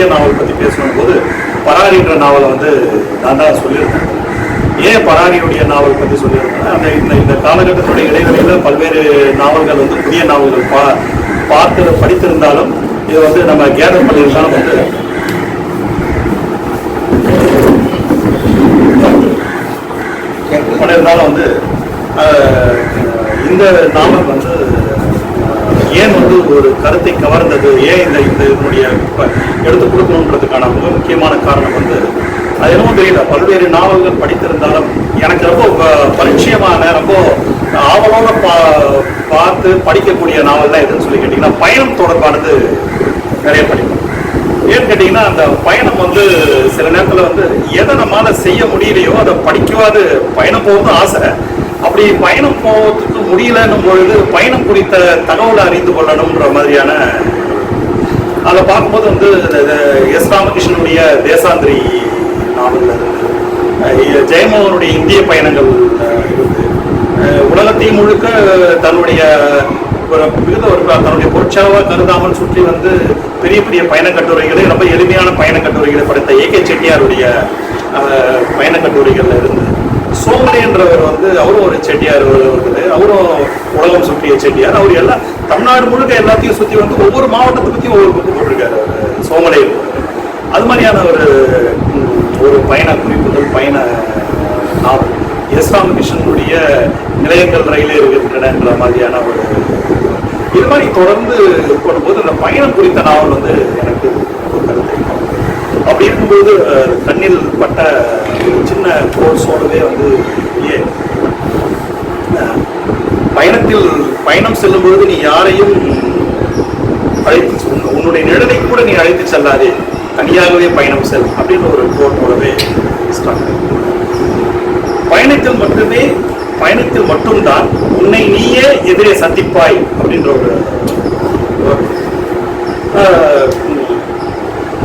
புதிய நாவல் பற்றி பேசணும் போது பராரின்ற நாவலை வந்து நான் தான் சொல்லியிருந்தேன். ஏன் பராரியுடைய நாவல் பற்றி சொல்லியிருந்தேன் அந்த இந்த இந்த காலகட்டத்துடைய இடைவெளியில் பல்வேறு நாவல்கள் வந்து புதிய நாவல்கள் பா பார்த்து படித்திருந்தாலும் இது வந்து நம்ம கேதர் பண்ணியிருந்தாலும் வந்து பண்ணியிருந்தாலும் வந்து இந்த நாவல் வந்து ஏன் வந்து ஒரு கருத்தை கவர்ந்தது? ஏன் இந்த இந்த இதனுடைய எடுத்து கொடுக்கணுன்றதுக்கான மிக முக்கியமான காரணம் வந்து அது என்னமோ தெரியல. பல்வேறு நாவல்கள் படித்திருந்தாலும் எனக்கு ரொம்ப பரிச்சயமான ரொம்ப ஆவலோட பா பார்த்து படிக்கக்கூடிய நாவல்லாம் எதுன்னு சொல்லி கேட்டிங்கன்னா பயணம் தொடர்பானது நிறைய படிப்போம். ஏன்னு கேட்டிங்கன்னா அந்த பயணம் வந்து சில நேரத்தில் வந்து எதை நம்மளால செய்ய முடியலையோ அதை படிக்கவாது பயணம் போகிறது ஆசை. அப்படி பயணம் போகிறதுக்கு முடியலன்னும் பொழுது பயணம் குறித்த தகவலை அறிந்து கொள்ளணுன்ற மாதிரியான அதை பார்க்கும்போது வந்து எஸ் ராமகிருஷ்ணனுடைய தேசாந்திரி நாவல் ஜெயமோகனுடைய இந்திய பயணங்கள் இருந்து உலகத்தையும் முழுக்க தன்னுடைய ஒரு மிகுந்த ஒரு தன்னுடைய பொருட்செலவாக கருதாமல் சுற்றி வந்து பெரிய பெரிய பயண கட்டுரைகளை ரொம்ப எளிமையான பயண கட்டுரைகளை படைத்த ஏ கே செட்டியாருடைய அஹ், பயண கட்டுரைகள்ல இருந்து. சோமனேன்றவர் வந்து அவரும் ஒரு செட்டியார் இருக்குது. அவரும் உலகம் சுற்றிய செட்டியார். அவர் எல்லாம் தமிழ்நாடு முழுக்க எல்லாத்தையும் சுற்றி வந்து ஒவ்வொரு மாவட்டத்தை பற்றியும் ஒவ்வொரு புக்கு போட்டிருக்காரு அவர் சோமனே அது மாதிரியான ஒரு ஒரு பயண குறிப்புகள் பயண நாவல். எஸ் ராமகிருஷ்ணனுடைய நிலையங்கள் ரயிலே இருக்கின்றன மாதிரியான ஒரு இது மாதிரி தொடர்ந்து போடும்போது அந்த பயணம் குறித்த நாவல் வந்து எனக்கு அப்படி கண்ணில் பட்ட சின்ன கோர்ஸோடவே வந்து வெளியே பயணத்தில் பயணம் செல்லும்போது நீ யாரையும் அழைத்து உன்னுடைய நிழலை கூட நீ அழைத்து செல்லாதே தனியாகவே பயணம் செல் அப்படின்னு ஒரு கோட்டோடவே பயணத்தில் மட்டுமே பயணத்தில் மட்டும்தான் உன்னை நீயே எதிரே சந்திப்பாய் அப்படின்ற ஒரு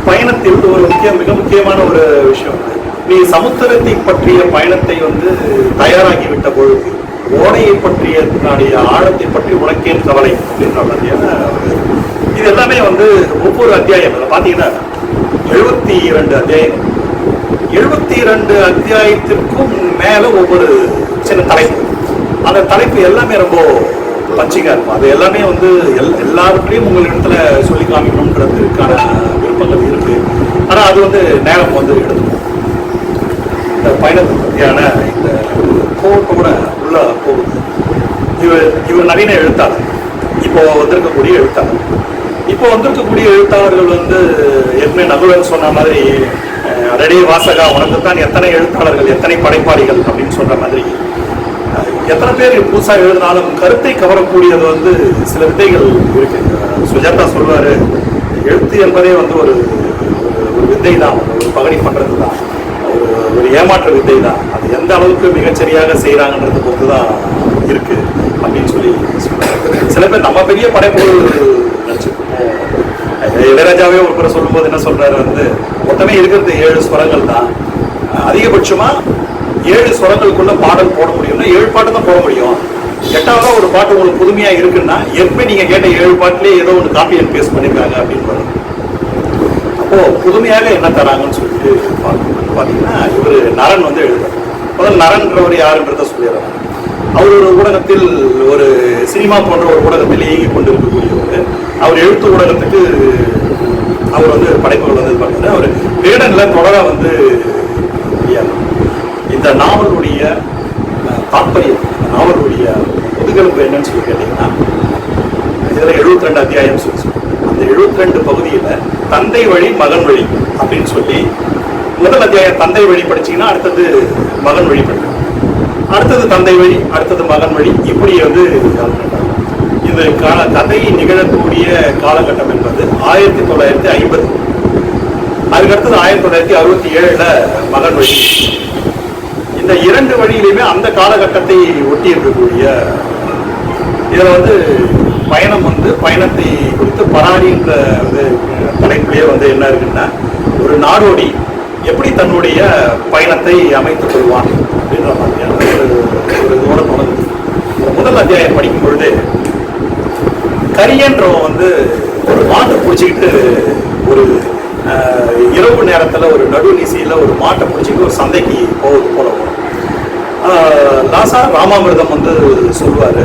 பயணத்தில் ஒரு முக்கிய மிக முக்கியமான ஒரு விஷயம். நீ சமுத்திரத்தை பற்றிய பயணத்தை வந்து தயாராகி விட்ட பொழுது ஓடையை பற்றிய தன்னுடைய ஆழத்தை பற்றி உனக்கேன் கவலை? அப்படின்ற மாதிரியான ஒரு இது எல்லாமே வந்து ஒவ்வொரு அத்தியாயம். அதில் பார்த்தீங்கன்னா எழுபத்தி இரண்டு அத்தியாயம் எழுபத்தி இரண்டு அத்தியாயத்திற்கும் மேல ஒவ்வொரு சின்ன தலைப்பு. அந்த தலைப்பு எல்லாமே ரொம்ப பச்சிகா இருக்கும். அது எல்லாமே வந்து எல் எல்லாருக்குள்ளேயும் உங்களிடத்துல சொல்லி காமிக்கணுன்றதுக்கான விருப்பங்கள் இருக்கு. ஆனால் அது வந்து நேரம் வந்து எடுத்துக்கும் இந்த பயணத்தை பற்றியான இந்த கோட்டோட உள்ள போகுது. இவர் இவர் நவீன எழுத்தாளர். இப்போ வந்திருக்கக்கூடிய எழுத்தாளர். இப்போ வந்திருக்கக்கூடிய எழுத்தாளர்கள் வந்து ஏற்கனவே நகுலன் சொன்ன மாதிரி ரெடி வாசகா உனக்கு தான் எத்தனை எழுத்தாளர்கள் எத்தனை படைப்பாளிகள் அப்படின்னு சொல்ற மாதிரி. எத்தனை பேர் புதுசாக எழுதினாலும் கருத்தை கவரக்கூடியது வந்து சில விதைகள் இருக்கு. சுஜாதா சொல்வாரு எழுத்து என்பதே வந்து ஒரு ஒரு- வித்தை தான் ஒரு பகடி பண்ணுறது தான் ஒரு ஒரு ஏமாற்ற வித்தை தான் அது எந்த அளவுக்கு மிகச்சரியாக செய்கிறாங்கன்றது பொறுத்து தான் இருக்கு அப்படின்னு சொல்லி சொல்றாங்க. சில பேர் நம்ம பெரிய படைப்புகள் நினச்சிருப்போம் இளையராஜாவே ஒரு முறை சொல்லும்போது என்ன சொல்றாரு வந்து மொத்தமே இருக்கிறது ஏழு ஸ்வரங்கள் தான் அதிகபட்சமா ஏழு ஸ்வரங்களுக்குள்ள பாடல் போட முடியும்னா ஏழு பாட்டு தான் போட முடியும். எட்டாவதா ஒரு பாட்டு உங்களுக்கு புதுமையா இருக்குன்னா எப்பவுமே நீங்க கேட்ட ஏழு பாட்டுலேயே ஏதோ ஒன்று காப்பி அண்ட் பேஸ்ட் பண்ணிருக்காங்க அப்படின்னு அப்போ புதுமையாக என்ன தராங்கன்னு சொல்லிட்டு பார்க்கணும் பார்த்தீங்கன்னா இவர் நரன் வந்து எழுதுறாரு. முதல் நரன்றவர் யாருன்றத சொல்லிடுறாங்க அவர் ஒரு ஊடகத்தில் ஒரு சினிமா போன்ற ஒரு ஊடகத்தில் இயங்கி கொண்டு இருக்கக்கூடியவர் அவர் எழுத்து ஊடகத்துக்கு அவர் வந்து படைப்புகள் வந்து இது அவர் வேடன்ல தொடர வந்து இந்த நாவலுடைய தாற்பயம் அவருடைய முதுகெலும்பு என்னன்னு சொல்லி கேட்டீங்கன்னா இதுல 72 ரெண்டு அத்தியாயம் சொல்லி அந்த 72 ரெண்டு பகுதியில தந்தை வழி மகன் வழி அப்படின்னு சொல்லி முதல் அத்தியாயம் தந்தை வழி படிச்சீங்கன்னா அடுத்தது மகன் வழி படிக்கும் அடுத்தது தந்தை வழி அடுத்தது மகன் வழி இப்படி வந்து இது கால கதை நிகழக்கூடிய காலகட்டம் என்பது ஆயிரத்தி தொள்ளாயிரத்தி ஐம்பது. அதுக்கடுத்தது ஆயிரத்தி தொள்ளாயிரத்தி அறுபத்தி ஏழுல மகன் வழி. இந்த இரண்டு வழியிலுமே அந்த காலகட்டத்தை ஒட்டி இருக்கக்கூடிய இதில் வந்து பயணம் வந்து பயணத்தை குறித்து பராடின்ற வந்து தலைப்பிலேயே வந்து என்ன இருக்குன்னா ஒரு நாடோடி எப்படி தன்னுடைய பயணத்தை அமைத்துக் கொள்வான் அப்படின்ற மாதிரியான ஒரு ஒரு இதோட தொடங்குது. முதல் அத்தியாயம் படிக்கும் பொழுது கரியன்றவன் வந்து ஒரு மாட்டை பிடிச்சிக்கிட்டு ஒரு இரவு நேரத்தில் ஒரு நடு ஒரு மாட்டை பிடிச்சிக்கிட்டு ஒரு சந்தைக்கு போவது போல வரும். லாசா ராமாமிர்தம் வந்து சொல்வார்.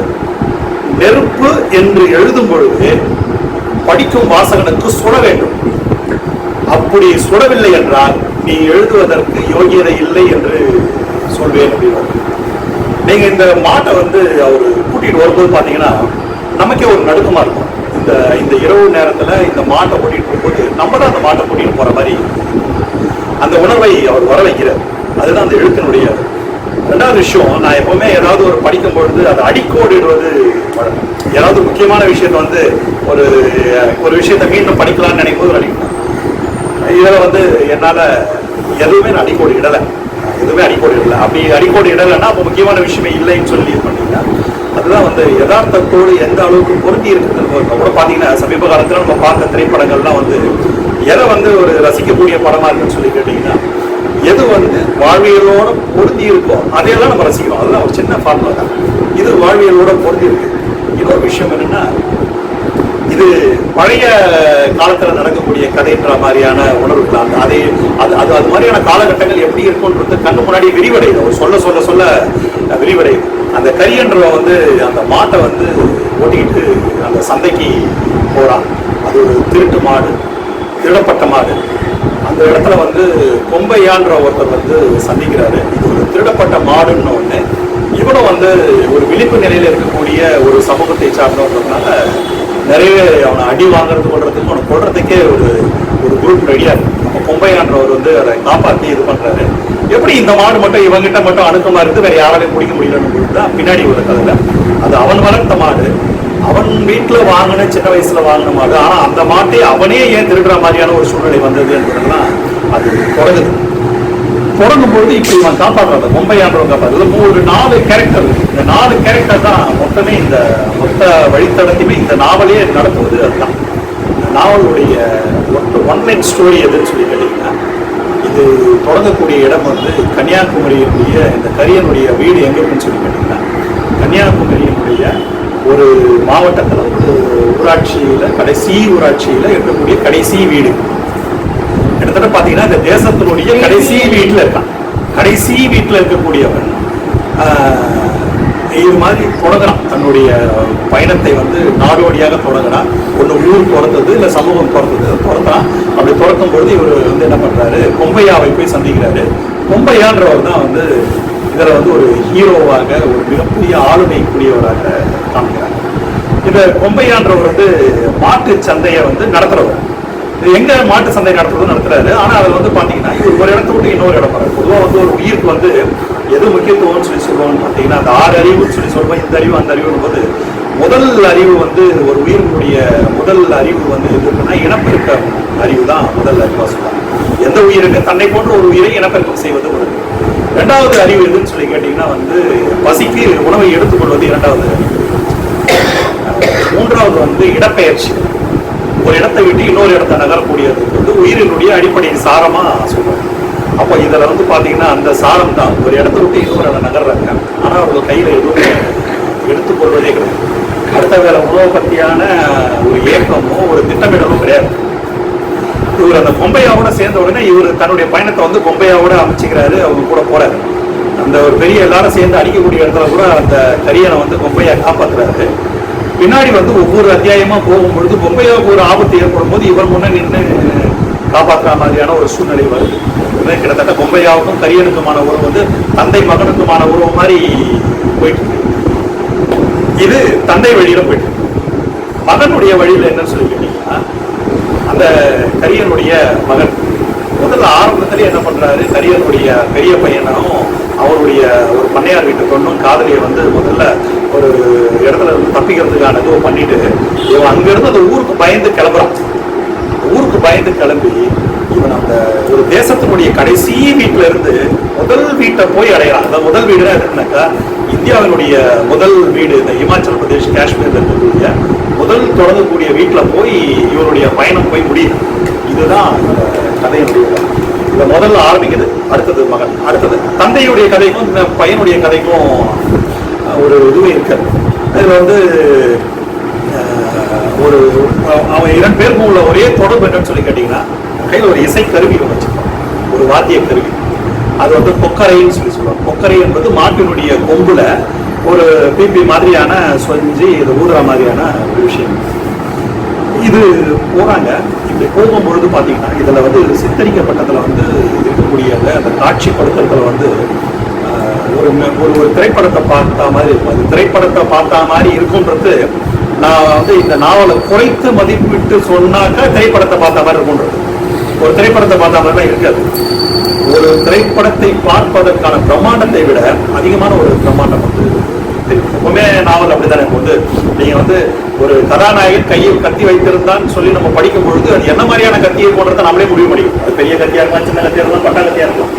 நெருப்பு என்று எழுதும் பொழுது படிக்கும் வாசகனுக்கு சுட வேண்டும். அப்படி சுடவில்லை என்றால் நீ எழுதுவதற்கு யோகியதை இல்லை என்று சொல்வேன் அப்படின்னு நீங்க இந்த மாட்டை வந்து அவர் கூட்டிட்டு வரும்போது பாத்தீங்கன்னா நமக்கே ஒரு நடுக்கமா இருக்கும். இந்த இந்த இரவு நேரத்துல இந்த மாட்டை ஓட்டிட்டு போகும்போது நம்ம தான் அந்த மாட்டை கூட்டிட்டு போற மாதிரி அந்த உணர்வை அவர் வர வைக்கிறார் அதுதான் அந்த எழுத்தினுடைய ரெண்டாவது விஷயம் நான் எப்பவுமே ஏதாவது ஒரு படிக்கும் பொழுது அதை அடிக்கோடிடுவது ஏதாவது முக்கியமான விஷயத்தை வந்து ஒரு ஒரு விஷயத்தை மீண்டும் படிக்கலாம்னு நினைக்கும் போது அடிக்கணும் இதில் வந்து என்னால் எதுவுமே நான் அடிக்கோடு இடலை. எதுவுமே அடிக்கோடு இடலை. அப்படி அடிக்கோடு இடலைன்னா அப்போ முக்கியமான விஷயமே இல்லைன்னு சொல்லி இது பண்ணீங்கன்னா அதுதான் வந்து யதார்த்தத்தோடு எந்த அளவுக்கு பொருந்தி இருக்குதுன்னு கூட பார்த்தீங்கன்னா சமீப காலத்தில் நம்ம பார்த்த திரைப்படங்கள்லாம் வந்து எதை வந்து ஒரு ரசிக்கக்கூடிய படமா இருக்குன்னு சொல்லி கேட்டிங்கன்னா எது வந்து வாழ்வியலோட பொருந்தி இருக்கோ அதையெல்லாம் நம்ம ரசிக்கிறோம். அதெல்லாம் ஒரு சின்ன ஃபார்முலா தான். இது வாழ்வியலோட பொருந்தி இருக்கு. இன்னொரு விஷயம் என்னன்னா இது பழைய காலத்துல நடக்கக்கூடிய கதைன்ற மாதிரியான உணர்வுகள் அந்த அதே அது அது அது மாதிரியான காலகட்டங்கள் எப்படி இருக்கும்ன்றது கண்ணு முன்னாடி விரிவடையுது. அவர் சொல்ல சொல்ல சொல்ல விரிவடையுது. அந்த கரியன்றவ வந்து அந்த மாட்டை வந்து ஓட்டிக்கிட்டு அந்த சந்தைக்கு போறான். அது ஒரு திருட்டு மாடு திருடப்பட்ட மாடு. அந்த இடத்துல வந்து கொம்பையான்ற ஒருத்தர் வந்து சந்திக்கிறாரு. இது ஒரு திருடப்பட்ட மாடுன்னு ஒண்ணு. இவனும் வந்து ஒரு விழிப்பு நிலையில இருக்கக்கூடிய ஒரு சமூகத்தை சார்ந்தவன்றதுனால நிறைய அவனை அடி வாங்குறது கொள்றதுக்கு அவனை கொள்றதுக்கே ஒரு ஒரு குரூப் ரெடியா இருக்கு. நம்ம கொம்பையான்றவர் வந்து அதை காப்பாத்தி இது பண்றாரு. எப்படி இந்த மாடு மட்டும் இவங்கிட்ட மட்டும் அணுக்கமா இருந்து வேற யாராலையும் பிடிக்க முடியலன்னு தான் பின்னாடி ஒரு கதையில் அது அவன் வளர்த்த மாடு. அவன் வீட்டில் வாங்கின சின்ன வயசுல வாங்கின மாடு. ஆனா அந்த மாட்டை அவனே ஏன் திருடுற மாதிரியான ஒரு சூழ்நிலை வந்தது என்பதெல்லாம் அது தொடங்குது. தொடங்கும் பொழுது இப்ப இவன் மும்பை ஆண்டவன் காப்பாடு மூணு நாலு கேரக்டர் இந்த நாலு கேரக்டர் தான் மொத்தமே இந்த மொத்த வழித்தடத்தையுமே இந்த நாவலே நடத்துவது அதுதான். இந்த நாவலுடைய ஒன் லைன் ஸ்டோரி எதுன்னு சொல்லி கேட்டீங்கன்னா இது தொடங்கக்கூடிய இடம் வந்து கன்னியாகுமரியினுடைய இந்த கரியனுடைய வீடு எங்க இருக்குன்னு சொல்லி கேட்டீங்கன்னா கன்னியாகுமரியினுடைய ஒரு மாவட்டத்தில் வந்து ஊராட்சியில் கடைசி ஊராட்சியில் இருக்கக்கூடிய கடைசி வீடு. கிட்டத்தட்ட பார்த்தீங்கன்னா இந்த தேசத்தினுடைய கடைசி வீட்டில் இருக்கான். கடைசி வீட்டில் இருக்கக்கூடியவன் இது மாதிரி தொடங்குறான். தன்னுடைய பயணத்தை வந்து நாடோடியாக தொடங்குறான். ஒன்று ஊர் துறந்தது இல்லை சமூகம் துறந்தது துறந்தான் அப்படி துறக்கும் பொழுது இவர் வந்து என்ன பண்ணுறாரு கொம்பையாவை போய் சந்திக்கிறாரு. கொம்பையான்றவர் தான் வந்து இதில் வந்து ஒரு ஹீரோவாக ஒரு மிகப்பெரிய ஆளுமை கூடியவராக காமிக்கிறாங்க. இந்த கொம்பையான்றவர் வந்து மாட்டு சந்தையை வந்து நடத்துறவர். இது எங்க மாட்டு சந்தை நடத்துறதுன்னு நடத்துறாரு. ஆனா அதுல வந்து பாத்தீங்கன்னா இது ஒரு இடத்த விட்டு இன்னொரு இடம் வராது பொதுவாக வந்து ஒரு உயிருக்கு வந்து எது முக்கியத்துவம்னு சொல்லி சொல்லுவோம்னு பாத்தீங்கன்னா அந்த ஆறு அறிவுன்னு சொல்லி சொல்லுவோம். இந்த அறிவு அந்த அறிவுன்னு போது முதல் அறிவு வந்து ஒரு உயிரினுடைய முதல் அறிவு வந்து எது இருக்குன்னா இனப்பெருக்க அறிவு தான் முதல் அறிவா சொல்லுவாங்க. எந்த உயிருக்கு? தன்னை போன்ற ஒரு உயிரை இனப்பெருக்கம் செய்வது ஒரு இரண்டாவது அறிவு எதுன்னு சொல்லி கேட்டீங்கன்னா வந்து பசிக்கு உணவை எடுத்துக்கொள்வது இரண்டாவது அறிவு. மூன்றாவது வந்து இடப்பெயர்ச்சி. ஒரு இடத்தை விட்டு இன்னொரு இடத்த நகரக்கூடியது வந்து உயிரினுடைய அடிப்படை சாரமா சொல்றாங்க அப்போ இதில் வந்து பார்த்தீங்கன்னா அந்த சாரம் தான். ஒரு இடத்த விட்டு இன்னொரு இடம் நகர்றாங்க. ஆனால் அவங்க கையில் எதுவுமே எடுத்துக்கொள்வதே கிடையாது. அடுத்த வேலை உணவு பற்றியான ஒரு ஏக்கமோ ஒரு திட்டமிடலும் கிடையாது. இவர் அந்த பொம்பையாவோட சேர்ந்த உடனே இவர் தன்னுடைய பயணத்தை வந்து பொம்பையாவோட அமைச்சுக்கிறாரு அவங்க கூட போறாரு. அந்த ஒரு பெரிய எல்லாரும் சேர்ந்து அடிக்கக்கூடிய இடத்துல கூட அந்த கரியனை வந்து பொம்பையா காப்பாத்துறாரு. பின்னாடி வந்து ஒவ்வொரு அத்தியாயமா போகும் பொழுது பொம்பையாவுக்கு ஒரு ஆபத்து ஏற்படும் போது இவர் முன்னே நின்று காப்பாற்றுற மாதிரியான ஒரு சூழ்நிலை வருது. கிட்டத்தட்ட பொம்பையாவுக்கும் கரியனுக்குமான உறவு வந்து தந்தை மகனுக்குமான உறவு மாதிரி போயிட்டு இது தந்தை வழியில போயிட்டு மகனுடைய வழியில என்னன்னு சொல்லுவீங்க இந்த கரியனுடைய மகன். முதல்ல ஆரம்பத்துல என்ன பண்றாரு? கரியனுடைய பெரிய பையனும் அவருடைய ஒரு பண்ணையார் வீட்டு பொண்ணும் காதலியை வந்து முதல்ல ஒரு இடத்துல இருந்து தப்பிக்கிறதுக்கான இதுவும் பண்ணிட்டு இவன் அங்கிருந்து அந்த ஊருக்கு பயந்து கிளம்புறான். ஊருக்கு பயந்து கிளம்பி இவன் அந்த ஒரு தேசத்தினுடைய கடைசி வீட்டுல இருந்து முதல் வீட்டை போய் அடையறான் அந்த முதல் வீடுனா என்னன்னாக்கா இந்தியாவினுடைய முதல் வீடு இந்த இமாச்சல் பிரதேஷ் காஷ்மீர்ல இருக்கக்கூடிய முதல் தொடங்கக்கூடிய வீட்டில் போய் இவருடைய பயணம் போய் முடியுது. இதுதான் இந்த கதையினுடைய இந்த முதல்ல ஆரம்பிக்குது. அடுத்தது மகன். அடுத்தது தந்தையுடைய கதைக்கும் இந்த பையனுடைய கதைக்கும் ஒரு இதுவே இருக்காது அதில் வந்து ஒரு அவன் இரண்டு பேருக்கும் உள்ள ஒரே தொடர்பு என்னன்னு சொல்லி கேட்டீங்கன்னா கையில் ஒரு இசை கருவி ஒன்று ஒரு வாத்திய கருவி. அது வந்து கொக்கரைன்னு சொல்லி சொல்லுவாங்க. கொக்கரை என்பது மாட்டினுடைய கொம்புல ஒரு பிபி மாதிரியான சொஞ்சி இது ஊதுற மாதிரியான ஒரு விஷயம். இது போகிறாங்க இப்படி போகும்பொழுது பார்த்தீங்கன்னா இதில் வந்து சித்தரிக்கப்பட்டதில் வந்து இருக்கக்கூடிய அந்த- காட்சிப்படுத்துறதுல வந்து ஒரு ஒரு ஒரு திரைப்படத்தை பார்த்த மாதிரி இருக்கும். அது திரைப்படத்தை பார்த்த மாதிரி இருக்குன்றது நான் வந்து இந்த நாவலை குறைத்து மதிப்பிட்டு சொன்னாக்கா திரைப்படத்தை பார்த்த மாதிரி இருக்கும்ன்றது. ஒரு திரைப்படத்தை பார்த்தா மாதிரி இருக்காது. ஒரு திரைப்படத்தை பார்ப்பதற்கான பிரம்மாண்டத்தை விட அதிகமான ஒரு பிரம்மாண்டம் வந்து எப்பவுமே நாவல் அப்படிதான் எனக்கு வந்து நீங்க வந்து ஒரு கதாநாயகன் கையில் கத்தி வைத்திருந்தான்னு சொல்லி நம்ம படிக்கும் பொழுது அது என்ன மாதிரியான கத்தியை போடுறத நம்மளே முடிவு முடியும் அது பெரிய கத்தியா இருக்கலாம் சின்ன கத்தியா இருக்கலாம் பட்டா கத்தியா இருக்கலாம்.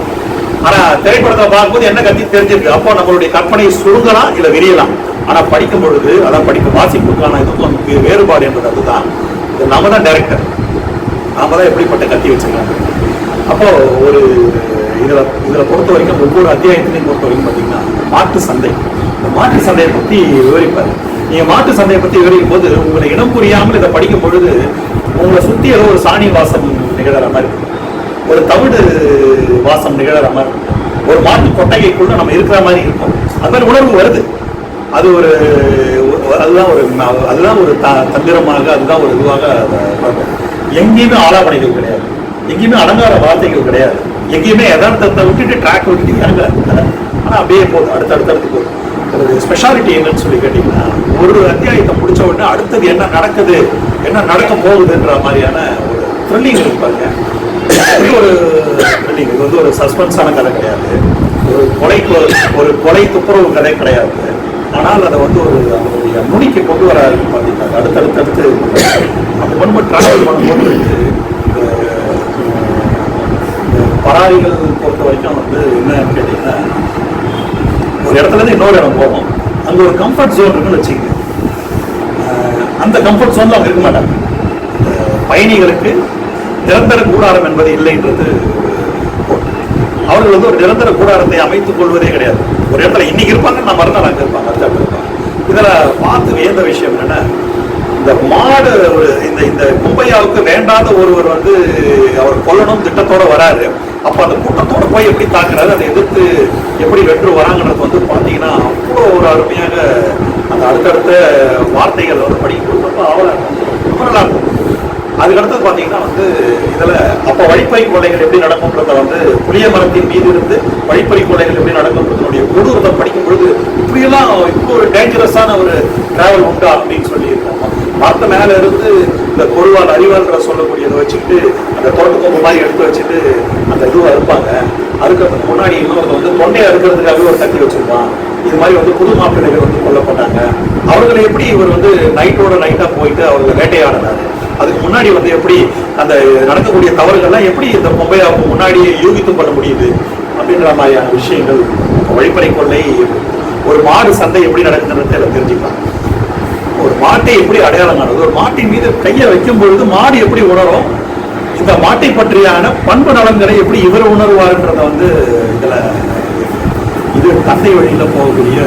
ஆனா திரைப்படத்தை பார்க்கும்போது என்ன கத்தி தெரிஞ்சிருக்கு? அப்போ நம்மளுடைய கற்பனை சுருங்கலாம் இல்ல விரியலாம். ஆனா படிக்கும் பொழுது அதான் படிக்க வாசிப்புக்கான இதுக்கும் வே- வேறுபாடு என்பது அதுதான். இது நம்ம தான் டைரக்டர் நாம தான் எப்படிப்பட்ட கத்தி வச்சிருக்காங்க அப்போ ஒரு இதுல இதுல பொறுத்த வரைக்கும் ஒவ்வொரு அத்தியாயத்திலையும் பொறுத்த வரைக்கும் பாத்தீங்கன்னா மாட்டு சந்தை. இந்த மாட்டு சந்தையை பத்தி விவரிப்பாரு. நீங்க மாட்டு சந்தையை பத்தி விவரிக்கும் போது உங்களை இனம் புரியாமல் இதை படிக்கும் பொழுது உங்களை சுத்தி ஏதோ ஒரு சாணி வாசம் நிகழற மாதிரி இருக்கும். ஒரு தவிடு வாசம் நிகழற மாதிரி இருக்கும். ஒரு மாட்டு கொட்டகைக்குள்ள நம்ம இருக்கிற மாதிரி இருக்கும். அது மாதிரி உணர்வு வருது. அது ஒரு அதுதான் ஒரு அதுதான் ஒரு த- தந்திரமாக அதுதான் ஒரு இதுவாக அதை எங்கேயுமே ஆலாபனைகள் கிடையாது. எங்கேயுமே அலங்கார வார்த்தைகள் கிடையாது. எங்கேயுமே யதார்த்தத்தை விட்டுட்டு ட்ராக் விட்டுட்டு இறங்க ஆனால் அப்படியே போதும் அடுத்து அடுத்தடுத்து போதும் ஸ்பெஷாலிட்டி என்னன்னு சொல்லி கேட்டிங்கன்னா ஒரு அத்தியாயத்தை முடிச்ச உடனே அடுத்தது என்ன நடக்குது என்ன நடக்க போகுதுன்ற மாதிரியான ஒரு த்ரில்லிங் இருக்கு பாருங்க. இது ஒரு த்ரில்லிங் இது வந்து ஒரு சஸ்பென்ஸான கதை கிடையாது. ஒரு கொலை ஒரு கொலை துப்புரவு கதை கிடையாது. ஆனால் அதை வந்து ஒரு அவருடைய நுனிக்கு கொண்டு வர பார்த்தீங்கன்னா அடுத்தடுத்தடுத்து அடுத்து அந்த டிராவல் பண்ணும்போது பராரிகள் பொறுத்த வரைக்கும் வந்து என்னன்னு கேட்டிங்கன்னா ஒரு இடத்துல இருந்து இன்னொரு இடம் போவோம் அங்க ஒரு கம்ஃபர்ட் ஜோன் இருக்குன்னு வச்சுக்கோங்க. அந்த கம்ஃபர்ட் ஜோன்ல அவங்க இருக்க மாட்டாங்க. பயணிகளுக்கு நிரந்தர கூடாரம் என்பது இல்லைன்றது அவர்கள் வந்து ஒரு நிரந்தர கூடாரத்தை அமைத்துக் கொள்வதே கிடையாது. ஒரு இடத்துல இன்னைக்கு இருப்பாங்க நான் மறுநாள் அங்கே இருப்பாங்க அடுத்த இடத்துல இருப்பாங்க. இதில் பார்த்து வியந்த விஷயம் என்னன்னா இந்த மாடு இந்த இந்த கும்பையாவுக்கு வேண்டாத ஒருவர் வந்து அவர் கொல்லணும் திட்டத்தோட வராரு. அப்ப அந்த கூட்டத்தோட போய் எப்படி தாக்குறாரு அதை எதிர்த்து எப்படி வென்று வராங்கன்றது வந்து பாத்தீங்கன்னா அவ்வளோ ஒரு அருமையாக அந்த அடுத்தடுத்த வார்த்தைகள் வந்து படிக்கும் ரொம்ப ஆவலா இருக்கும் ரொம்ப நல்லா இருக்கும். அதுக்கடுத்தது பார்த்தீங்கன்னா வந்து இதில் அப்போ வழிப்பறி கொலைகள் எப்படி நடக்கும்ன்றத வந்து புளிய மரத்தின் மீது இருந்து வழிப்பறி கொலைகள் எப்படி நடக்கும்ன்றதுடைய கொடூரத்தை படிக்கும் பொழுது இப்படியெல்லாம் இப்போ ஒரு டேஞ்சரஸான ஒரு டிராவல் உண்டா அப்படின்னு சொல்லியிருக்கோம் பார்த்த மேல இருந்து இந்த கொள்வால் அறிவான்ற சொல்லக்கூடியதை வச்சுக்கிட்டு அந்த தொடக்க கொம்பு மாதிரி எடுத்து வச்சுட்டு அந்த இதுவை அறுப்பாங்க. அறுக்கிறதுக்கு முன்னாடி இன்னொருத்த வந்து தொண்டையை அறுக்கிறதுக்காகவே ஒரு தட்டி வச்சிருப்பான். இது மாதிரி வந்து புது மாப்பிள்ளைகள் வந்து கொல்லப்பட்டாங்க. அவர்களை எப்படி இவர் வந்து நைட்டோட நைட்டா போயிட்டு அவர்களை வேட்டையாடினாரு? அதுக்கு முன்னாடி வந்து எப்படி அந்த நடக்கக்கூடிய தவறுகள்லாம் எப்படி இந்த பொம்பையாவுக்கு முன்னாடியே யூகித்து பண்ண முடியுது? அப்படின்ற மாதிரியான விஷயங்கள் வழிப்பறை கொள்ளை ஒரு மாடு சந்தை எப்படி நடக்குதுன்றதை தெரிஞ்சுக்கலாம். ஒரு மாட்டை எப்படி அடையாளம் காணுது ஒரு மாட்டின் மீது கையை வைக்கும் பொழுது மாடு எப்படி உணரும்? இந்த மாட்டை பற்றியான பண்பு நலன்களை எப்படி இவர் உணர்வார்ன்றத வந்து இதுல இது தந்தை வழியில போகக்கூடிய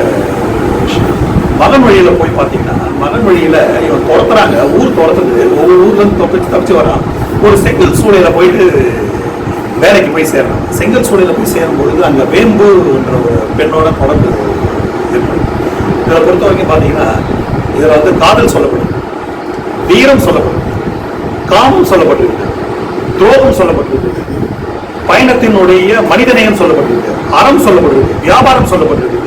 விஷயம். மகன் வழியில போய் பார்த்தீங்கன்னா மகன் வழியில இவன் துரத்துறாங்க. ஊர் துரத்துது. ஒவ்வொரு ஊர்ல இருந்து தப்பிச்சு தப்பிச்சு வரான். ஒரு செங்கல் சூளையில போயிட்டு வேலைக்கு போய் சேர்றான். செங்கல் சூளையில போய் சேரும் பொழுது அங்க வேம்பு என்ற ஒரு பெண்ணோட தொடர்பு ஏற்படும் இதை பொறுத்த வரைக்கும் பார்த்தீங்கன்னா இதில் வந்து காதல் சொல்லப்படும் வீரம் சொல்லப்படுது காமம் சொல்லப்பட்டிருக்கு. துரோகம் சொல்லப்பட்டிருக்கு. பயணத்தினுடைய மனிதநேயம் சொல்லப்பட்டிருக்கு. அறம் சொல்லப்பட்டிருக்கு. வியாபாரம் சொல்லப்பட்டிருக்கு.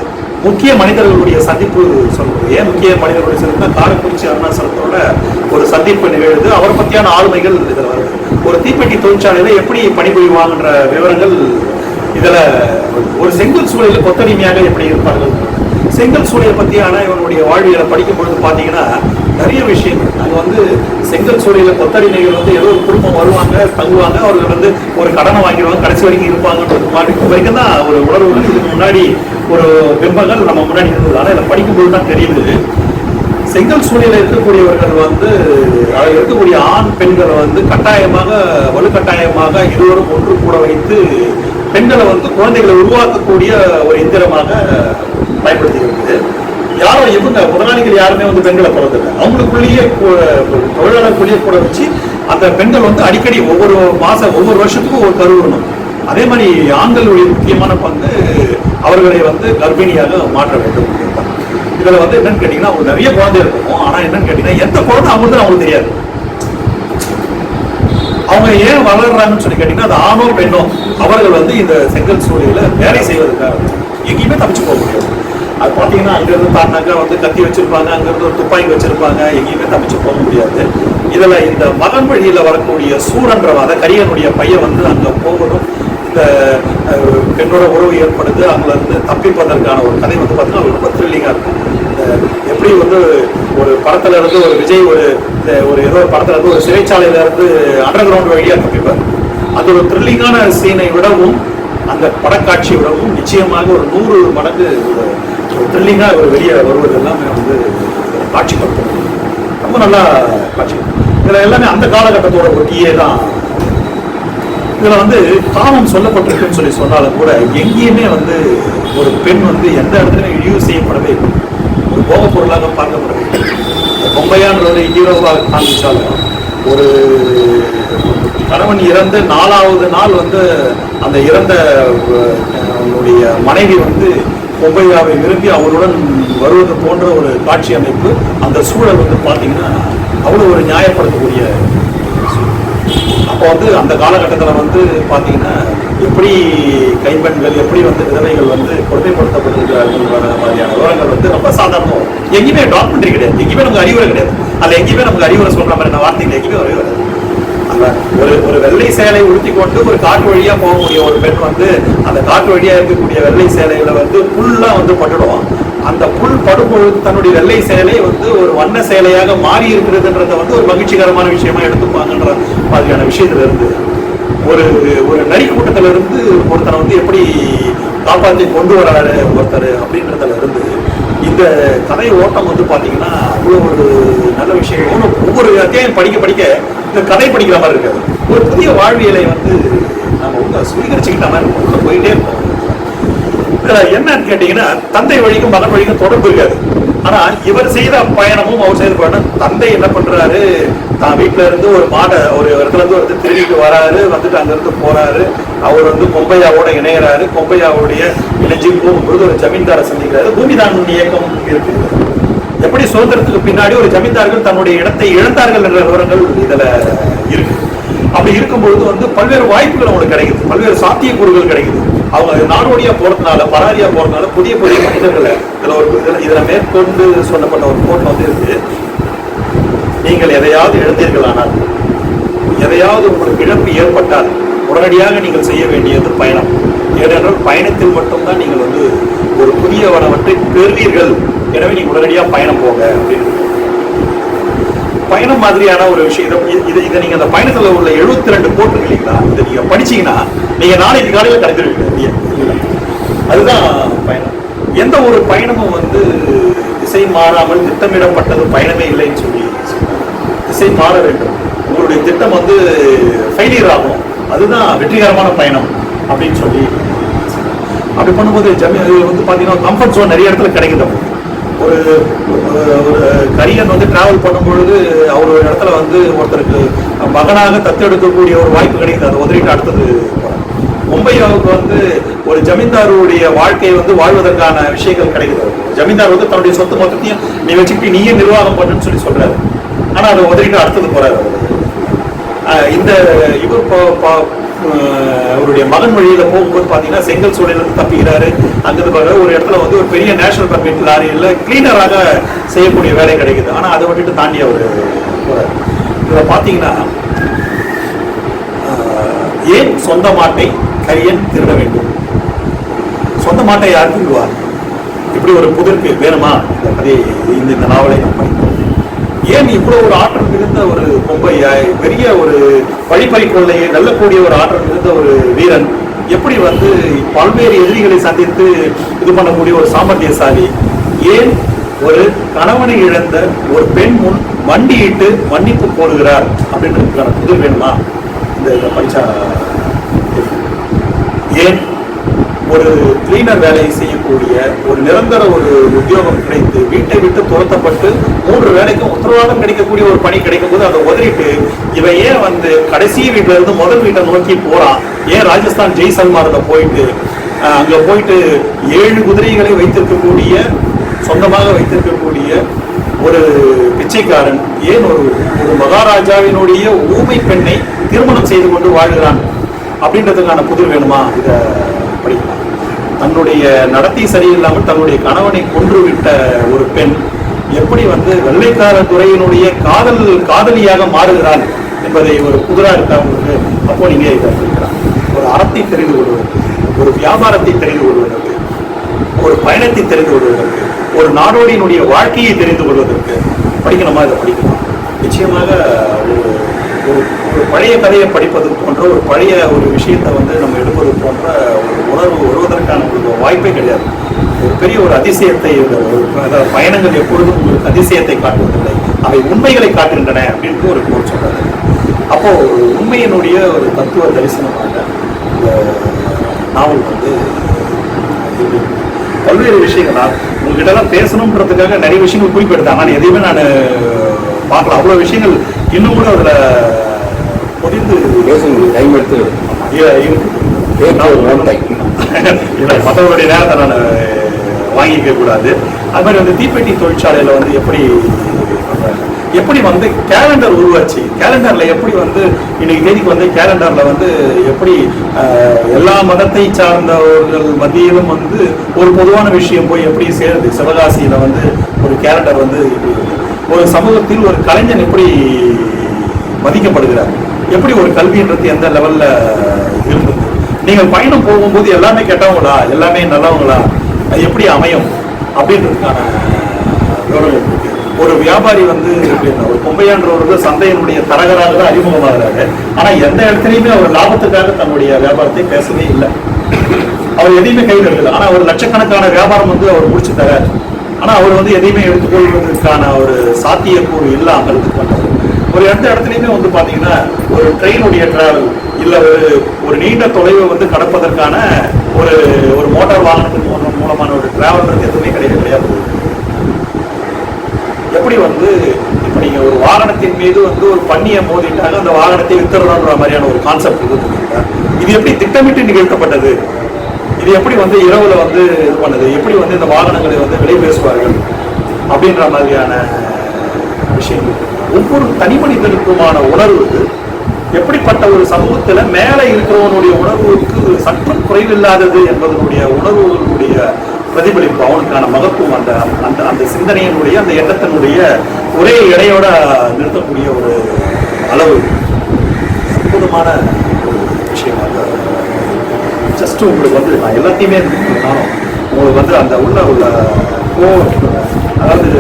முக்கிய மனிதர்களுடைய சந்திப்பு சொல்லப்படுது ஏன் முக்கிய மனிதர்களுடைய சந்திப்புனா காரக்குறிச்சி அருணாசலத்தோட ஒரு சந்திப்பு நிகழ்வு அவர் பற்றியான ஆளுமைகள் இதில் வருது. ஒரு தீப்பெட்டி தொழிற்சாலையில் எப்படி பணிபுரிவாங்கன்ற விவரங்கள் இதில் ஒரு செங்கல் சூழலில் கொத்தடிமையாக எப்படி இருப்பார்கள்? செங்கல் சூளையை பற்றியான இவனுடைய வாழ்வியலை படிக்கும் பொழுது பார்த்தீங்கன்னா நிறைய விஷயங்கள். அங்க வந்து செங்கல் சூளையில கொத்தடிமைகள் வந்து ஏதோ ஒரு குடும்பம் வருவாங்க தங்குவாங்க அவர்கள் வந்து ஒரு கடனை வாங்கிடுவாங்க கடைசி வரைக்கும் இருப்பாங்கன்றது மாதிரி. வரைக்கும் தான் ஒரு உணர்வு இதுக்கு முன்னாடி ஒரு பிம்பங்கள் நம்ம முன்னாடி இருந்தது. ஆனால் இதை படிக்கும்போது தான் தெரியுது. செங்கல் சூழலில் இருக்கக்கூடியவர்கள் வந்து இருக்கக்கூடிய ஆண் பெண்களை வந்து கட்டாயமாக வலுக்கட்டாயமாக இருவரும் ஒன்று கூட வைத்து பெண்களை வந்து குழந்தைகளை உருவாக்கக்கூடிய ஒரு எந்திரமாக பயன்படுத்தியிருக்கு யாரும் இவங்க முதலாளிகள் யாருமே வந்து பெண்களை பிறந்ததில்லை அவங்களுக்குள்ளேயே கு- தொழிலாளர்களுக்குள்ளேயே கூட வச்சு அந்த பெண்கள் வந்து அடிக்கடி ஒவ்வொரு மாசம் ஒவ்வொரு வருஷத்துக்கும் ஒரு கருவுறணும் அதே மாதிரி ஆண்களுடைய முக்கியமான பங்கு அவர்களை வந்து கர்ப்பிணியாக மாற்ற வேண்டும் இதுல வந்து என்னன்னு கேட்டீங்கன்னா அவங்க நிறைய குழந்தை இருக்கும். ஆனா என்னன்னு கேட்டீங்கன்னா எந்த குழந்தை அவங்களுக்கு அவங்களுக்கு தெரியாது. அவங்க ஏன் வளர்றாங்கன்னு சொல்லி கேட்டீங்கன்னா அது ஆணோ பெண்ணோ அவர்கள் வந்து இந்த செங்கல் சூழலில் வேலை செய்வதற்காக எங்கேயுமே தப்பிச்சு போக முடியாது. அது பார்த்தீங்கன்னா அங்கேருந்து தாண்டாங்க வந்து கத்தி வச்சிருப்பாங்க அங்கேருந்து ஒரு துப்பாக்கி வச்சிருப்பாங்க எங்கேயுமே தப்பிச்சு போக முடியாது. இதில் இந்த மகன் வழியில் வரக்கூடிய சூரன்றவன் அதை கரியனுடைய பையன் வந்து அங்கே போகணும். இந்த பெண்ணோட உறவு ஏற்படுது அங்கேருந்து தப்பிப்பதற்கான ஒரு கதை வந்து பார்த்தீங்கன்னா ரொம்ப த்ரில்லிங்காக இருக்கும். இந்த எப்படி வந்து ஒரு படத்துல இருந்து ஒரு விஜய் ஒரு ஒரு ஏதோ ஒரு படத்துல இருந்து ஒரு சிறைச்சாலையில இருந்து அண்டர் கிரவுண்ட் வழியாக தப்பிப்பார். அது ஒரு த்ரில்லிங்கான சீனை விடவும் அந்த படக்காட்சி விடவும் நிச்சயமாக ஒரு நூறு மடங்கு த்ரில்லிங்காக ஒரு வெளியே வருவது எல்லாமே வந்து காட்சிப்படுத்தும். ரொம்ப நல்லா காட்சி. இதில் எல்லாமே அந்த காலகட்டத்தோட ஒட்டியே தான். இதில் வந்து காமம் சொல்லப்பட்டிருக்குன்னு சொல்லி சொன்னாலும் கூட எங்கேயுமே வந்து ஒரு பெண் வந்து எந்த இடத்துலையும் இழிவு செய்யப்படவே இல்லை. ஒரு போகப் பொருளாக பார்க்கப்படவே இல்லை. இந்த ஹீரோவாக காமிச்சாலும் ஒரு கணவன் இறந்த நாலாவது நாள் வந்து அந்த இறந்த மனைவி வந்து பொம்பையாவை விரும்பி அவருடன் வருவது போன்ற ஒரு காட்சி அமைப்பு அந்த சூழல் வந்து பார்த்தீங்கன்னா அவ்வளோ ஒரு நியாயப்படுத்தக்கூடிய அப்போ வந்து அந்த காலகட்டத்தில் வந்து பார்த்தீங்கன்னா எப்படி கைப்பெண்கள் எப்படி வந்து விதவைகள் வந்து கொடுமைப்படுத்தப்படுகிறார்கள் மாதிரியான விவரங்கள் வந்து ரொம்ப சாதாரணம் எங்கேயுமே டாக்குமெண்ட்ரி கிடையாது. எங்கேயுமே நமக்கு அறிவுரை கிடையாது. அதில் எங்கேயுமே நமக்கு அறிவுரை சொல்ல மாதிரி நான் வார்த்தைகள் எங்கேயுமே அறிவுரை வராது ஒரு ஒரு வெள்ளை சேலை உடுத்தி கொண்டு ஒரு காட்டு வழியா போகக்கூடிய ஒரு பெண் வந்து அந்த காட்டு வழியா இருக்கக்கூடிய வெள்ளை சேலைகளை வந்து புல்லா வந்து பட்டுடுவான். அந்த புல் படும்பொழுது தன்னுடைய வெள்ளை சேலை வந்து ஒரு வண்ண சேலையாக மாறி இருக்கிறதுன்றத வந்து ஒரு மகிழ்ச்சிகரமான விஷயமா எடுத்துப்பாங்கன்ற மாதிரியான விஷயத்துல இருந்து ஒரு ஒரு நரி கூட்டத்துல இருந்து ஒருத்தரை வந்து எப்படி காப்பாற்றி கொண்டு வராரு ஒருத்தர் அப்படின்றதுல இருந்து இந்த கதை ஓட்டம் வந்து பாத்தீங்கன்னா அவ்வளோ ஒரு நல்ல விஷயம். ஒவ்வொரு அத்தியாயம் படிக்க படிக்க இந்த கதை படிக்கிற மாதிரி இருக்காது. ஒரு புதிய வாழ்வியலை வந்து நம்ம உங்க சுவீகரிச்சுக்கிட்ட மாதிரி இருக்கும். உள்ள போயிட்டே இருப்போம் என்னன்னு கேட்டீங்கன்னா தந்தை வழிக்கும் மகன் வழிக்கும் தொடர்பு இருக்காது. ஆனா இவர் செய்த பயணமும் அவர் செய்த பயணம் தந்தை என்ன பண்றாரு? தான் வீட்டுல இருந்து ஒரு மாடை ஒரு இடத்துல இருந்து வந்து திருடிட்டு வராரு வந்துட்டு அங்க இருந்து போறாரு. அவர் வந்து கொம்பையாவோட இணையறாரு. கொம்பையாவுடைய இணைஞ்சு போகும்பொழுது ஒரு ஜமீன்தாரை சந்திக்கிறாரு. பூமிதான் இயக்கம் இருக்கு. எப்படி சுதந்திரத்துக்கு பின்னாடி ஒரு ஜமீன்தார்கள் தன்னுடைய இடத்தை இழந்தார்கள் என்ற விவரங்கள் இதுல இருக்கு. அப்படி இருக்கும்பொழுது வந்து பல்வேறு வாய்ப்புகள் அவங்களுக்கு கிடைக்குது. பல்வேறு சாத்தியக்கூறுகள் கிடைக்குது. அவங்க நாடோடியா போறதுனால பராரியா போறதுனால புதிய புதிய மனிதர்களை இதுல ஒரு இதுல- இதுல மேற்கொண்டு சொல்லப்பட்ட ஒரு கோட் வந்து இருக்கு. நீங்கள் எதையாவது இழந்தீர்களானால் எதையாவது உங்களுக்கு இழப்பு ஏற்பட்டால் உடனடியாக நீங்கள் செய்ய வேண்டியது பயணம். ஏனென்றால் பயணத்தில் மட்டும்தான் நீங்கள் வந்து ஒரு புதிய வனவற்றை பெறுவீர்கள். எனவே நீ உடனடியாக பயணம் போங்க அப்படின்னு. பயணம் மாதிரியான ஒரு விஷயம். இதை- இது இதை நீங்க அந்த பயணத்துல உள்ள 72 ரெண்டு போட்டு இல்லைங்களா? இதை நீங்க படிச்சீங்கன்னா நீங்க நாளைக்கு காலையில கிடைச்சிருவீங்க இல்லையா? அதுதான் பயணம். எந்த ஒரு பயணமும் வந்து திசை மாறாமல் திட்டமிடப்பட்டது பயணமே இல்லைன்னு சொல்லி திசை மாற வேண்டும். உங்களுடைய திட்டம் வந்து ஃபெயிலியர் ஆகும். அதுதான் வெற்றிகரமான பயணம் அப்படின்னு சொல்லி. அப்படி பண்ணும்போது ஜமீன் வந்து பார்த்தீங்கன்னா கம்ஃபர்ட் ஜோன் நிறைய இடத்துல கிடைக்குது. ஒரு ஒரு- ஒரு கரியன் வந்து டிராவல் பண்ணும்பொழுது அவர் ஒரு இடத்துல வந்து ஒருத்தருக்கு மகனாக தத்தெடுக்கக்கூடிய ஒரு வாய்ப்பு கிடைக்குது. அதை உதறிட்டு அடுத்தது மும்பையாவுக்கு வந்து ஒரு ஜமீன்தாருடைய வாழ்க்கையை வந்து வாழ்வதற்கான விஷயங்கள் கிடைக்குது. ஜமீன்தார் வந்து தன்னுடைய சொத்து மொத்தத்தையும் நீ வச்சுக்கிட்டு நீயே நிர்வாகம் பண்ணுன்னு சொல்லி சொல்றாரு. ஆனா அதை உதறிட்டு அடுத்தது போறாரு இந்த இவர் அவருடைய மகன் வழியில போகும்போது பாத்தீங்கன்னா செங்கல் சூழல தப்பிக்கிறாரு. அங்கிருந்து பாரு ஒரு இடத்துல வந்து ஒரு பெரிய நேஷனல் பர்மிட் லாரியில் கிளீனராக செய்யக்கூடிய வேலை கிடைக்குது. ஆனா அதை விட்டுட்டு தாண்டி அவர் போறாரு. இதுல பாத்தீங்கன்னா ஏன் சொந்த மாட்டை கரியன் திருட வேண்டும்? சொந்த மாட்டை யார் திருடுவார்? இப்படி ஒரு புதிருக்கு வேணுமா? இந்த கதையை இந்த இந்த நாவலை ஏன் இவ்வளவு ஒரு ஆற்றல் மிகுந்த ஒரு பொம்பை பெரிய ஒரு வழிப்பறி கொள்ளையை வெல்லக்கூடிய ஒரு ஆற்றல் மிகுந்த ஒரு வீரன் எப்படி வந்து பல்வேறு எதிரிகளை சந்தித்து இது பண்ணக்கூடிய ஒரு சாமர்த்தியசாலி? ஏன் ஒரு கணவனை இழந்த ஒரு பெண் முன் மண்டியிட்டு மன்னிப்பு கோருகிறார் அப்படின்னு புதிர் வேணுமா? இந்த இதை ஏன் ஒரு கிளீனர் வேலையை செய்யக்கூடிய ஒரு நிரந்தர ஒரு உத்தியோகம் கிடைத்து வீட்டை விட்டு துரத்தப்பட்டு மூன்று வேலைக்கும் உத்தரவாதம் கிடைக்கக்கூடிய ஒரு பணி கிடைக்கும் போது அதை உதறிட்டு இவன் ஏன் வந்து கடைசி வீட்டுல இருந்து முதல் வீட்டை நோக்கி போறான் ஏன் ராஜஸ்தான் ஜெய்சல்மார்ல போயிட்டு அங்க போயிட்டு ஏழு குதிரைகளை வைத்திருக்கக்கூடிய சொந்தமாக வைத்திருக்கக்கூடிய ஒரு பிச்சைக்காரன் ஏன் ஒரு ஒரு மகாராஜாவினுடைய ஊமை பெண்ணை திருமணம் செய்து கொண்டு வாழ்கிறான்? அப்படின்றதுக்கான புதிர் வேணுமா? இதை படிக்கலாம். தன்னுடைய நடத்தை சரியில்லாமல் தன்னுடைய கணவனை கொன்றுவிட்ட ஒரு பெண் எப்படி வந்து வெள்ளைக்கார துறையினுடைய காதல் காதலியாக மாறுகிறாள் என்பதை ஒரு புதிரா இருக்கா உங்களுக்கு அப்போ நீங்க ஒரு அறத்தை தெரிந்து கொள்வதற்கு ஒரு வியாபாரத்தை தெரிந்து கொள்வதற்கு ஒரு பயணத்தை தெரிந்து கொள்வதற்கு ஒரு நாடோடியினுடைய வாழ்க்கையை தெரிந்து கொள்வதற்கு படிக்கணுமா இதை படிக்கலாம் நிச்சயமாக ஒரு ஒரு ஒரு பழைய கதையை படிப்பது போன்ற ஒரு பழைய ஒரு விஷயத்தை வந்து நம்ம எடுப்பது போன்ற ஒரு உணர்வு வருவதற்கான ஒரு வாய்ப்பே கிடையாது. ஒரு பெரிய ஒரு அதிசயத்தை பயணங்கள் எப்பொழுதும் உங்களுக்கு அதிசயத்தை காட்டுவதில்லை. அவை உண்மைகளை காட்டுகின்றன அப்படின்ட்டு ஒரு கோட் சொல்றாரு அப்போ ஒரு உண்மையினுடைய ஒரு தத்துவ தரிசனமாக இந்த நாவல் வந்து பல்வேறு விஷயங்களா உங்ககிட்ட எல்லாம் பேசணுன்றதுக்காக நிறைய விஷயங்கள் குறிப்பிடுத்தாங்க ஆனால் எதையுமே நான் பார்க்கல. அவ்வளோ விஷயங்கள் இன்னும் கூட அதில் பொதிந்து டைம் எடுத்து இருக்கு. இல்லை மற்றவருடைய நேரத்தை நான் வாங்கிக்க கூடாது. அது மாதிரி வந்து தீப்பெட்டி தொழிற்சாலையில் வந்து எப்படி எப்படி வந்து கேலண்டர் உருவாச்சு? கேலண்டரில் எப்படி வந்து இன்னைக்கு தேதிக்கு வந்து கேலண்டரில் வந்து எப்படி எல்லா மதத்தை சார்ந்தவர்கள் மத்தியிலும் வந்து ஒரு பொதுவான விஷயம் போய் எப்படி சேருது? சிவகாசியில் வந்து ஒரு கேலண்டர் வந்து ஒரு சமூகத்தில் ஒரு கலைஞன் எப்படி மதிக்கப்படுகிறார்? எப்படி ஒரு கல்வின்றது எந்த லெவலில் நீங்கள் பயணம் போகும்போது எல்லாமே கெட்டவங்களா? எல்லாமே நல்லவங்களா? அது எப்படி அமையும்? அப்படின்றதுக்கான ஒரு வியாபாரி வந்து எப்படின்னா, ஒரு பொம்பையான்றவர் சந்தையினுடைய தரகராக தான் அறிமுகமாகிறாரு. ஆனா எந்த இடத்துலையுமே அவர் லாபத்துக்காக தன்னுடைய வியாபாரத்தை பேசவே இல்லை. அவர் எதையுமே கையில் எடுக்கல. ஆனா ஒரு லட்சக்கணக்கான வியாபாரம் வந்து அவர் முடிச்சு தராரு. ஆனா அவர் வந்து எதையுமே எடுத்துக்கொள்வதற்கான ஒரு சாத்தியக்கூறு இல்லாமல் இது பண்றாரு ஒரு எந்த இடத்துலையுமே வந்து பாத்தீங்கன்னா ஒரு ட்ரெயினுடைய டிராவல் இல்ல ஒரு ஒரு நீண்ட தொலைவை வந்து கடப்பதற்கான ஒரு ஒரு மோட்டார் வாகனத்தின் மூலம் மூலமான ஒரு டிராவல்ன்றது எதுவுமே கிடையவே கிடையாது. எப்படி வந்து இப்ப நீங்க ஒரு வாகனத்தின் மீது வந்து ஒரு பண்ணியை மோதிட்டாங்க அந்த வாகனத்தை வித்துறதான்ற மாதிரியான ஒரு கான்செப்ட் இது இது எப்படி திட்டமிட்டு நிகழ்த்தப்பட்டது? இது எப்படி வந்து இரவுல வந்து இது பண்ணுது? எப்படி வந்து இந்த வாகனங்களை வந்து விலை பேசுவார்கள்? அப்படின்ற மாதிரியான விஷயங்கள். ஒவ்வொரு தனி மனிதனுக்குமான உணர்வு எப்படிப்பட்ட ஒரு சமூகத்துல மேலே இருக்கிறவனுடைய உணர்வுக்கு சற்றும் குறைவில்லாதது என்பதனுடைய உணர்வுகளுடைய பிரதிபலிப்பு அவனுக்கான மகத்துவம் அந்த அந்த அந்த சிந்தனையினுடைய அந்த எண்ணத்தினுடைய ஒரே இடையோட நிறுத்தக்கூடிய ஒரு அளவு. அற்புதமான ஒரு விஷயமாக ஜஸ்ட் உங்களுக்கு வந்து நான் எல்லாத்தையுமே உங்களுக்கு வந்து அந்த உள்ள உள்ள கோ அதாவது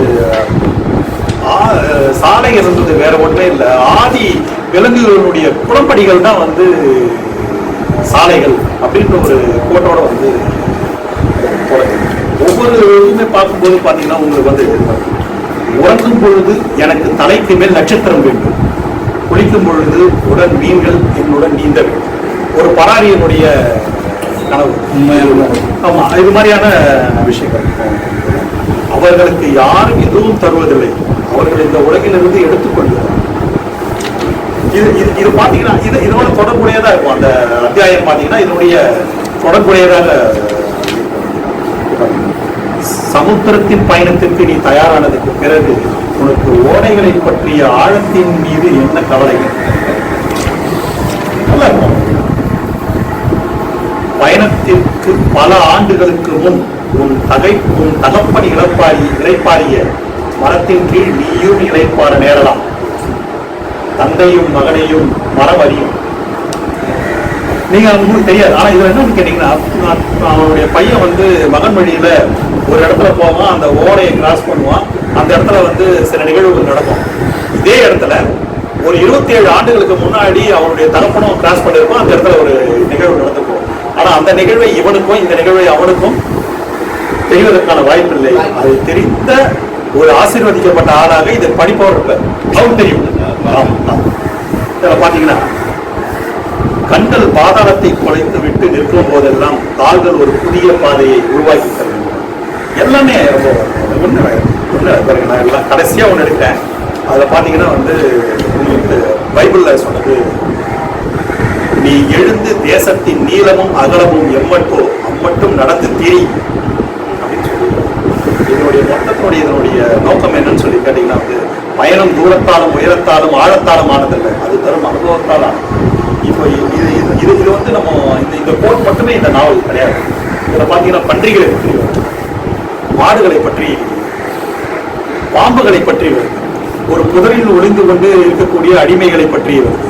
ஆ- சாலை இருந்தது வேற ஒன்றே இல்லை. ஆதி விலங்குகளுடைய குளம்படிகள் தான் வந்து சாலைகள் அப்படின்ற ஒரு கோட்டோட வந்து. ஒவ்வொரு இதுவுமே பார்க்கும்போது பார்த்தீங்கன்னா உங்களுக்கு வந்து உறங்கும் பொழுது எனக்கு தலைக்கு மேல் நட்சத்திரம் வேண்டும். குளிக்கும் பொழுது உடன் மீன்கள் என்னுடன் நீந்த வேண்டும். ஒரு பராரியனுடைய கனவு. ஆமா இது மாதிரியான விஷயங்கள். அவர்களுக்கு யாரும் எதுவும் தருவதில்லை. அவர்கள் இந்த உலகிலிருந்து எடுத்துக்கொள்கிறார் இது இது இது பார்த்தீங்கன்னா இது இதோட தொடர்புடையதாக இருக்கும். அந்த அத்தியாயம் பார்த்தீங்கன்னா இதனுடைய தொடர்புடையதாக சமுத்திரத்தின் பயணத்திற்கு நீ தயாரானதுக்கு பிறகு உனக்கு ஓடைகளை பற்றிய ஆழத்தின் மீது என்ன கவலை நல்லா இருக்கும். பயணத்திற்கு பல ஆண்டுகளுக்கு முன் உன் தகை உன் தகப்பன் இழப்பாரி இறைப்பாரிய மரத்தின் கீழ் நீயும் இழைப்பார நேரலாம். தந்தையும் மகனையும் மரம் அறியும் நீங்க உங்களுக்கு தெரியாது. ஆனா இதுல என்னன்னு கேட்டீங்கன்னா அவனுடைய பையன் வந்து மகன் வழியில ஒரு இடத்துல போவான் அந்த ஓடையை கிராஸ் பண்ணுவான். அந்த இடத்துல வந்து சில நிகழ்வுகள் நடக்கும். இதே இடத்துல ஒரு இருபத்தி ஏழு ஆண்டுகளுக்கு முன்னாடி அவனுடைய தகப்பனும் கிராஸ் பண்ணிருப்பான் அந்த இடத்துல ஒரு நிகழ்வு நடந்துக்கும் ஆனா அந்த நிகழ்வை இவனுக்கும் இந்த நிகழ்வை அவனுக்கும் தெரிவதற்கான வாய்ப்பு. இல்லை அது தெரிந்த ஒரு ஆசீர்வதிக்கப்பட்ட ஆளாக இதை படிப்பவர் அவருக்கு தெரியும். இதுல கண்கள் பாதாளத்தை குலைத்து விட்டு நிற்கும் போதெல்லாம் கால்கள் ஒரு புதிய பாதையை உருவாக்கி தருகின்றன. எல்லாமே ரொம்ப ஒன்று ஒன்று பாருங்க நான் எல்லாம் கடைசியாக ஒன்று எடுக்கிறேன். அதில் பார்த்தீங்கன்னா வந்து உங்களுக்கு பைபிளில் சொன்னது நீ எழுந்து தேசத்தின் நீளமும் அகலமும் எம்மட்டோ அம்மட்டும் நடந்து திரி. இதனுடைய மொத்தத்தினுடைய இதனுடைய நோக்கம் என்னன்னு சொல்லி கேட்டீங்கன்னா வந்து பயணம் தூரத்தாலும் உயரத்தாலும் ஆழத்தாலும் ஆனதில்லை. அது தரும் அனுபவத்தால் இப்போ இது இது இது இது வந்து நம்ம இந்த இந்த கோட் மட்டுமே இந்த நாவல் கிடையாது. இதில் பார்த்தீங்கன்னா பன்றிகளை பற்றி மாடுகளை பற்றி பாம்புகளை பற்றி வருது. ஒரு புதரில் ஒளிந்து கொண்டு இருக்கக்கூடிய அடிமைகளை பற்றி வருது.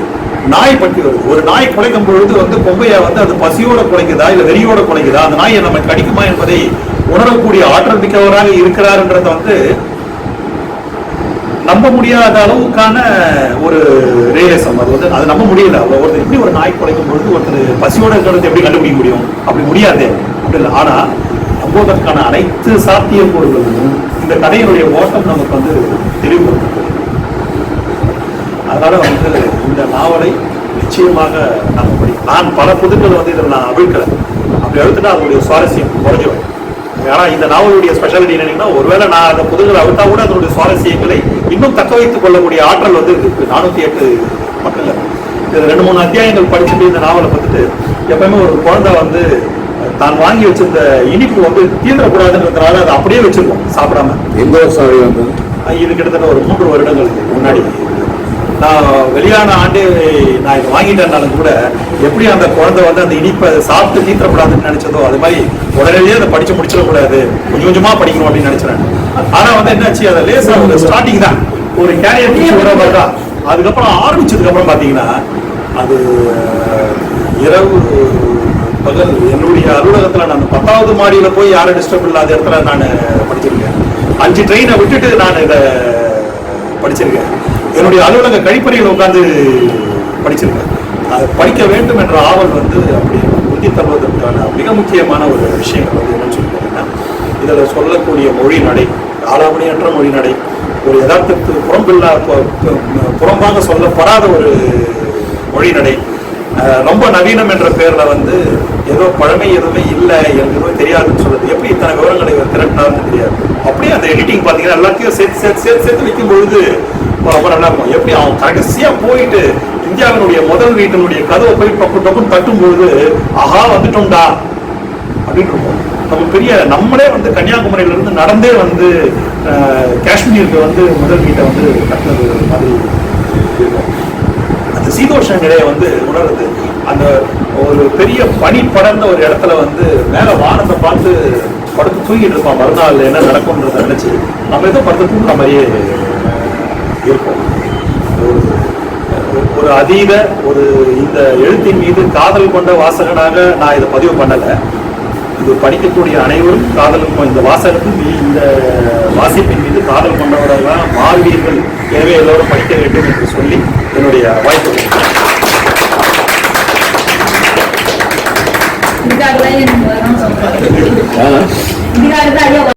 நாய் பற்றி வருது. ஒரு நாய் குலைக்கும் பொழுது வந்து பொம்பையா வந்து அது பசியோட குலைக்குதா இல்ல வெறியோட குலைக்குதா? அந்த நாயை நம்ம கடிக்குமா என்பதை உணரக்கூடிய ஆற்றல் மிக்கவராக இருக்கிறார்ன்றத வந்து நம்ப முடியாத அளவுக்கான ஒரு ரியலிசம் அது வந்து அது நம்ப முடியல. ஒருத்தர் எப்படி ஒரு நாய் குறைக்கும் பொழுது ஒருத்தர் பசியோட இருக்கிறது எப்படி கண்டுபிடிக்க முடியும்? அப்படி முடியாது. அப்படி இல்லை. ஆனால் நம்புவதற்கான அனைத்து சாத்தியக்கூறுகளும் இந்த கதையினுடைய ஓட்டம் நமக்கு வந்து தெளிவுபடுத்துது அதனால வந்து இந்த நாவலை நிச்சயமாக நம்ம முடியும் நான் பல புதுக்கள் வந்து இதில் நான் அவிழ்க்கலை. அப்படி அழுத்துட்டா அதனுடைய சுவாரஸ்யம் குறைஞ்சிடும் ஏன்னா இந்த நாவலுடைய ஸ்பெஷாலிட்டி என்னன்னா ஒருவேளை நான் அந்த புதுகளை அவிழ்த்தா கூட அதனுடைய சுவாரஸ்யங்களை இன்னும் தக்க வைத்துக் கொள்ளக்கூடிய ஆற்றல் வந்து இருக்கு. நானூத்தி எட்டு பக்கங்கள் இது ரெண்டு மூணு அத்தியாயங்கள் படிச்சுட்டு இந்த நாவலை பார்த்துட்டு எப்பவுமே ஒரு குழந்தை வந்து தான் வாங்கி வச்சிருந்த இனிப்பு வந்து தீர்ந்துடக்கூடாதுன்றதுனால அதை அப்படியே வச்சிருக்கோம் சாப்பிடாம. எந்த வருஷம் இது கிட்டத்தட்ட ஒரு மூன்று வருடங்களுக்கு முன்னாடி. நான் வெளியான ஆண்டு நான் இதை வாங்கிட்டேன்னாலும் கூட. எப்படி அந்த குழந்தை வந்து அந்த இனிப்பை சாப்பிட்டு தீர்த்தப்படாதுன்னு நினைச்சதோ அது மாதிரி உடனடியே அதை படிச்சு முடிச்சிடக்கூடாது. கொஞ்சம் கொஞ்சமா படிக்கணும் அப்படின்னு நினைச்சேன் ஆனா வந்து என்னாச்சு அதை லேசா ஒரு ஸ்டார்டிங் தான். ஒரு கேரியர் விட மாதிரி தான் அதுக்கப்புறம் ஆரம்பிச்சதுக்கு அப்புறம் பாத்தீங்கன்னா அது இரவு பகல் என்னுடைய அலுவலகத்துல நான் பத்தாவது மாடியில போய் யாரும் டிஸ்டர்ப் இல்லாத இடத்துல நான் படிச்சிருக்கேன். அஞ்சு ட்ரெயினை விட்டுட்டு நான் இதை படிச்சிருக்கேன். என்னுடைய அலுவலக கழிப்பறையில் உட்கார்ந்து படிச்சிருக்கேன். அது படிக்க வேண்டும் என்ற ஆவல் வந்து அப்படி உறுதி தருவதற்கான மிக முக்கியமான ஒரு விஷயங்கள் வந்து என்னன்னு சொல்லி பார்த்தீங்கன்னா இதில் சொல்லக்கூடிய மொழி நடை ஆளாமணியற்ற மொழி நடை ஒரு யதார்த்தத்துக்கு புறம்பில்லா புறம்பாக சொல்லப்படாத ஒரு மொழி நடை. ரொம்ப நவீனம் என்ற பேரில் வந்து ஏதோ பழமை எதுவுமே இல்லை எனக்கு எதுவும் தெரியாதுன்னு சொல்றது. எப்படி இத்தனை விவரங்களை திரட்டினார்னு தெரியாது. அப்படியே அந்த எடிட்டிங் பார்த்தீங்கன்னா எல்லாத்தையும் சேர்த்து சேர்த்து சேர்த்து சேர்த்து வைக்கும் பொழுது ரொம்ப நல்லா இருக்கும் எப்படி அவன் கடைசியா போயிட்டு இந்தியாவினுடைய முதல் வீட்டினுடைய கதவை போய் டொப்பு டொப்புன்னு தட்டும் ஆஹா வந்துட்டோம்டா. அப்படின்னு இருக்கும். நம்ம பெரிய நம்மளே வந்து கன்னியாகுமரியில இருந்து நடந்தே வந்து காஷ்மீருக்கு வந்து முதல் வீட்டை வந்து கட்டினது மாதிரி இருக்கும். அந்த சீதோஷ நிலையை வந்து உணருது அந்த ஒரு பெரிய பனி படர்ந்த ஒரு இடத்துல வந்து மேல வானத்தை பார்த்து படுத்து தூங்கிட்டு இருப்பான். மறுநாள் என்ன நடக்கும்ன்றத நினைச்சு நம்ம ஏதோ படுத்து தூங்குற மாதிரியே இருக்கும். ஒரு ஒரு அதீத ஒரு இந்த எழுத்தின் மீது காதல் கொண்ட வாசகனாக நான் இதை பதிவு பண்ணல. இது படிக்கக்கூடிய அனைவரும் காதலும் இந்த வாசகத்தின் மீ- இந்த வாசிப்பின் மீது காதல் கொண்டவராக மாறுவீர்கள் எனவே எல்லோரும் படிக்க வேண்டும் என்று சொல்லி என்னுடைய வாய்ப்பு இதுக்காக